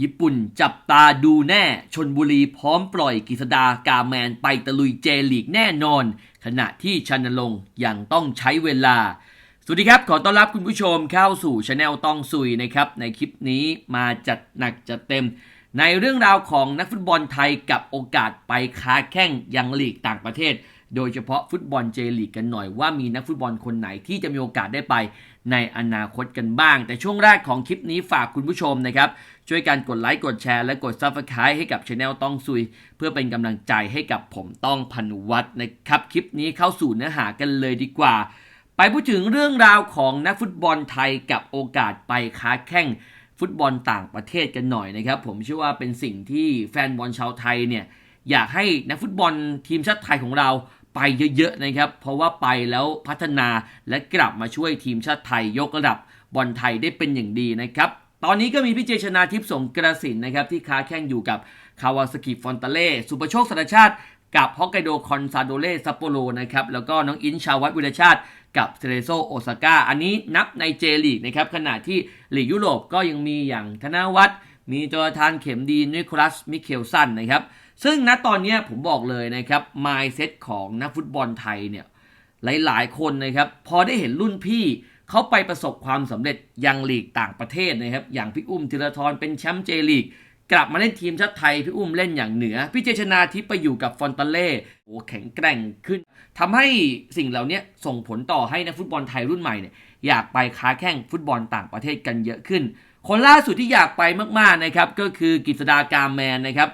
ญี่ปุ่นจับตาดูแน่ชนบุรีพร้อมปล่อยกฤษดากาแมนไปตะลุยเจลีกแน่นอน ขณะที่ชันนรงยังต้องใช้เวลา สวัสดีครับ ขอต้อนรับคุณผู้ชมเข้าสู่ช anel ต้องซุยนะครับ ในคลิปนี้มาจัดหนักจัดเต็ม ในเรื่องราวของนักฟุตบอลไทยกับโอกาสไปค้าแข้งยังลีกต่างประเทศ โดยเฉพาะฟุตบอลเจลีกกันหน่อยว่ามีนักฟุตบอลคนไหนที่จะมีโอกาสได้ไปในอนาคตกันบ้าง แต่ช่วงแรกของคลิปนี้ฝากคุณผู้ชมนะครับ ช่วยกันกดไลค์กดแชร์และกด Subscribe ให้กับช anel ต้องซุย เพื่อเป็นกำลังใจให้กับผมต้องพันวัฒน์นะครับคลิปนี้เข้าสู่เนื้อหากันเลยดีกว่า ไปพูดถึงเรื่องราวของนักฟุตบอลไทยกับโอกาสไปค้าแข้งฟุตบอลต่างประเทศกันหน่อยนะครับ ผมเชื่อว่าเป็นสิ่งที่แฟนบอลชาวไทยเนี่ยอยากให้นักฟุตบอลทีมชาติไทยของเรา ไปเยอะๆนะครับ เพราะว่าไปแล้วพัฒนาและกลับมาช่วยทีมชาติไทยยกระดับบอลไทยได้เป็นอย่างดีนะครับ ตอนนี้ก็มีพี่เจชนาทิพย์สงกระสินนะครับที่ค้าแข่งอยู่กับคาวาสกิฟอนตาเล่สุปโชคสารชาติกับฮอกไกโดคอนซาโดเล่ซัปโปโรนะครับ แล้วก็น้องอินชาวัตวิรชาติ กับเซเรโซโอซาก้า อันนี้นับในเจลีกนะครับ ขณะที่ลีกยุโรปก็ยังมีอย่างธนวัฒน์มีจนาธานเข็มดีนิโคลัสมิเคลสันนะครับ ซึ่งณตอนนี้ผมบอกเลยนะครับมายเซ็ตของนักฟุตบอลไทยเนี่ยหลายๆ คนนะครับ พอได้เห็นรุ่นพี่เขาไปประสบความสำเร็จยังลีกต่างประเทศนะครับ อย่างพี่อุ้มธีรทรเป็นแชมป์เจลีกกลับมาเล่นทีมชาติไทย พี่อุ้มเล่นอย่างเหนือ พี่เจชนาทิพไปอยู่กับฟอนตาเล่โอ้แข็งแกร่งขึ้นทำให้สิ่งเหล่านี้ส่งผลต่อให้นักฟุตบอลไทยรุ่นใหม่เนี่ยอยากไปค้าแข่งฟุตบอลต่างประเทศกันเยอะขึ้น คนล่าสุดที่อยากไปมากๆนะครับก็คือกฤษดากาแมนนะครับ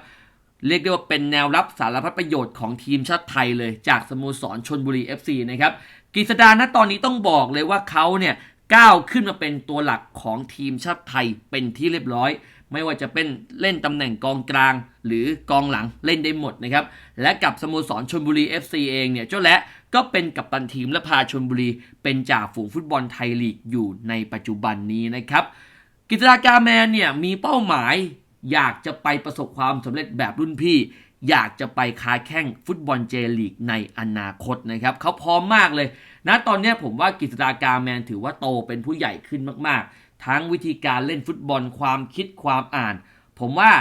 เรียกได้ว่าเป็นแนวรับสารพัดประโยชน์ของทีมชาติไทยเลย จากสโมสรชนบุรี FC นะครับกฤษดาณตอนนี้ต้องบอกเลยว่าเขาเนี่ยก้าวขึ้นมาเป็นตัวหลักของทีมชาติไทยเป็นที่เรียบร้อย ไม่ว่าจะเป็นเล่นตำแหน่งกองกลาง หรือกองหลังเล่นได้หมดนะครับ และกับสโมสรชนบุรี FC เองเนี่ยเจ้าและก็เป็นกัปตันทีมและพาชนบุรี เป็นจ่าฝูงฟุตบอลไทยลีกอยู่ในปัจจุบันนี้นะครับกิจดากาแมนเนี่ยมีเป้าหมาย อยากจะไปประสบความสำเร็จแบบรุ่นพี่ อยากจะไปค้าแข่งฟุตบอลเจลีกในอนาคตนะครับเขาพร้อมมากเลย นะตอนนี้ผมว่ากิจดากาแมนถือว่าโตเป็นผู้ใหญ่ขึ้นมากๆ ทั้งวิธีการเล่นฟุตบอลความคิดความอ่าน ผมว่า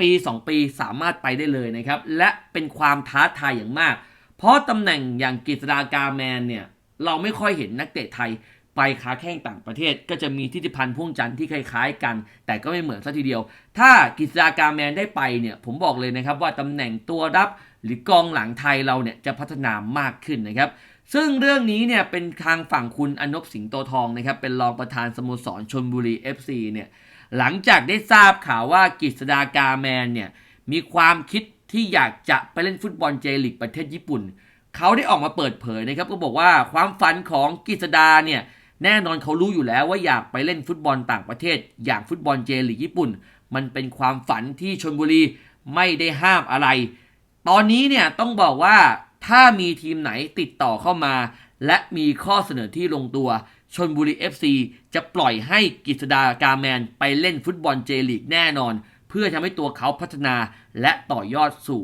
ปี 2 ปีสามารถไปได้เลยนะครับ และเป็นความท้าทายอย่างมาก เพราะตำแหน่งอย่างกิจดากาแมนเนี่ย เราไม่ค่อยเห็นนักเตะไทย ไปค้าแข่งต่างประเทศ ก็จะมีทิติพันธ์พ่วงจันทร์ที่คล้ายๆกัน แต่ก็ไม่เหมือนซะทีเดียว ถ้ากิจดากาแมนได้ไปเนี่ยผมบอกเลยนะครับว่าตำแหน่งตัวรับหรือกองหลังไทยเราเนี่ยจะพัฒนามากขึ้นนะครับซึ่งเรื่องนี้เนี่ยเป็นทางฝั่งคุณอนบสิงโตทองนะครับเป็นรองประธานสโมสรชนบุรี FC เนี่ยหลังจากได้ทราบข่าวว่ากิจดากาแมนเนี่ยมีความคิดที่อยากจะไปเล่นฟุตบอลเจลีกประเทศญี่ปุ่น เขาได้ออกมาเปิดเผยนะครับก็บอกว่าความฝันของกิจดาเนี่ย แน่นอนเขารู้อยู่แล้วว่าอยากไปเล่นฟุตบอลต่างประเทศ อย่างฟุตบอลเจลีกญี่ปุ่น มันเป็นความฝันที่ชนบุรีไม่ได้ห้ามอะไร ตอนนี้เนี่ยต้องบอกว่าถ้ามีทีมไหนติดต่อเข้ามา และมีข้อเสนอที่ลงตัวชนบุรี FC จะปล่อยให้กิษดากาแมนไปเล่นฟุตบอลเจลีกแน่นอน เพื่อทำให้ตัวเขาพัฒนาและต่อยอดสู่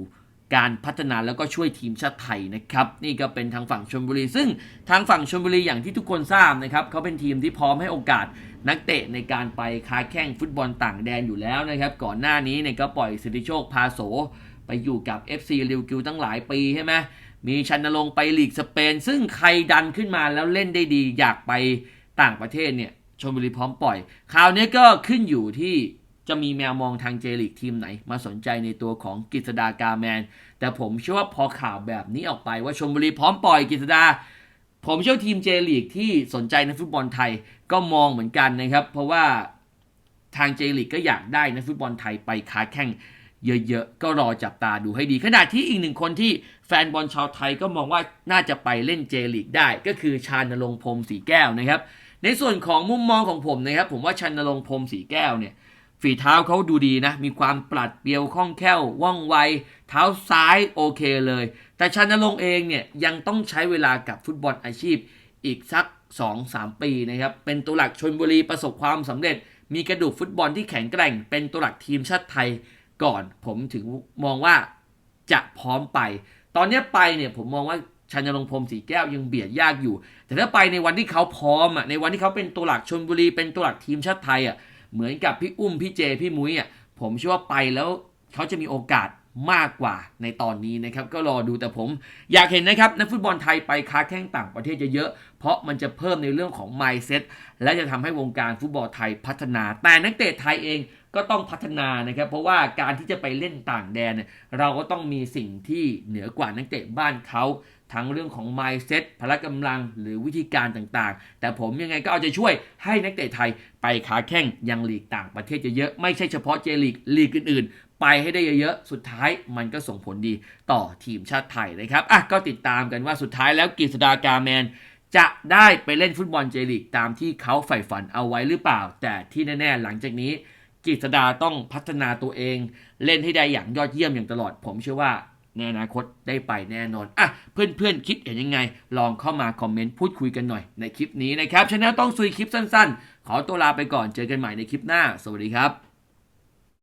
การพัฒนาแล้วก็ช่วยทีมชาติไทยนะครับ นี่ก็เป็นทางฝั่งชลบุรี ซึ่งทางฝั่งชลบุรีอย่างที่ทุกคนทราบนะครับเขาเป็นทีมที่พร้อมให้โอกาสนักเตะในการไปค้าแข่งฟุตบอลต่างแดนอยู่แล้วนะครับ ก่อนหน้านี้เนี่ยก็ปล่อยสิทธิโชคพาโส ไปอยู่กับ FC ลิวกิวตั้งหลายปีใช่ไหมมีชันนรงไปลีกสเปน ซึ่งใครดันขึ้นมาแล้วเล่นได้ดีอยากไปต่างประเทศเนี่ยชลบุรีพร้อมปล่อย คราวนี้ก็ขึ้นอยู่ที่ จะมีแมวมองทางเจลิกทีมไหน มาสนใจในตัวของกิษดากาแมน แต่ผมเชื่อว่าพอข่าวแบบนี้ออกไปว่าชมบุรีพร้อมปล่อยกิษดา ผมเชื่อทีมเจลีกที่สนใจในฟุตบอลไทยก็มองเหมือนกันนะครับ เพราะว่าทางเจลีกก็อยากได้ในฟุตบอลไทยไปค้าแข่งเยอะๆ ก็รอจับตาดูให้ดี ขณะที่อีกหนึ่งคนที่แฟนบอลชาวไทยก็มองว่าน่าจะไปเล่นเจลีกได้ ก็คือชานรงค์พรมสีแก้วนะครับ ในส่วนของมุมมองของผมนะครับ ผมว่าชานรงค์พรมสีแก้วเนี่ย ฝีเท้าเขาดูดีนะ มีความปลัดเปรียวคล่องแคล่วว่องไว เท้าซ้ายโอเคเลย แต่ชันนรงเองเนี่ยยังต้องใช้เวลากับฟุตบอลอาชีพอีกสัก 2-3 ปีนะครับ เป็นตัวหลักชนบุรีประสบความสำเร็จ มีกระดูกฟุตบอลที่แข็งแกร่ง เป็นตัวหลักทีมชาติไทยก่อน ผมถึงมองว่าจะพร้อมไป ตอนนี้ไปเนี่ยผมมองว่าชันนรงพรมสีแก้วยังเบียดยากอยู่ แต่ถ้าไปในวันที่เขาพร้อมอะในวันที่เขาเป็นตัวหลักชนบุรีเป็นตัวหลักทีมชาติไทยอะ เหมือนกับพี่อุ้มพี่เจพี่มุ้ยอะผมเชื่อว่าไปแล้วเขาจะมีโอกาสมากกว่าในตอนนี้นะครับ ก็รอดูแต่ผม อยากเห็นนะครับนักฟุตบอลไทยไปค้าแข้งต่างประเทศเยอะๆเพราะมันจะเพิ่มในเรื่องของ mindset และจะทำให้วงการฟุตบอลไทยพัฒนา แต่นักเตะไทยเอง ก็ต้องพัฒนานะครับ เพราะว่าการที่จะไปเล่นต่างแดนเนี่ยเราก็ต้องมีสิ่งที่เหนือกว่านักเตะบ้านเขาทั้งเรื่องของ mindset พละกำลังหรือวิธีการต่างๆ แต่ผมยังไงก็เอาใจช่วยให้นักเตะไทยไปคาแข้งยังลีกต่างประเทศเยอะๆ ไม่ใช่เฉพาะเจลีกลีกอื่นๆ ไปให้ได้เยอะๆ สุดท้ายมันก็ส่งผลดีต่อทีมชาติไทยนะครับอะก็ติดตามกันว่าสุดท้ายแล้วกฤษดากาแมน จะได้ไปเล่นฟุตบอลเจลีกตามที่เขาใฝ่ฝันเอาไว้หรือเปล่า แต่ที่แน่ๆหลังจากนี้ กฤษดาต้องพัฒนาตัวเอง เล่นให้ได้อย่างยอดเยี่ยมอย่างตลอด ผมเชื่อว่าในอนาคตได้ไปแน่นอน อะ เพื่อนๆ คิดเห็นยังไง ลองเข้ามาคอมเมนต์พูดคุยกันหน่อยในคลิปนี้นะครับชนะต้องซุยคลิปสั้นๆ ขอตัวลาไปก่อนเจอกันใหม่ในคลิปหน้า สวัสดีครับ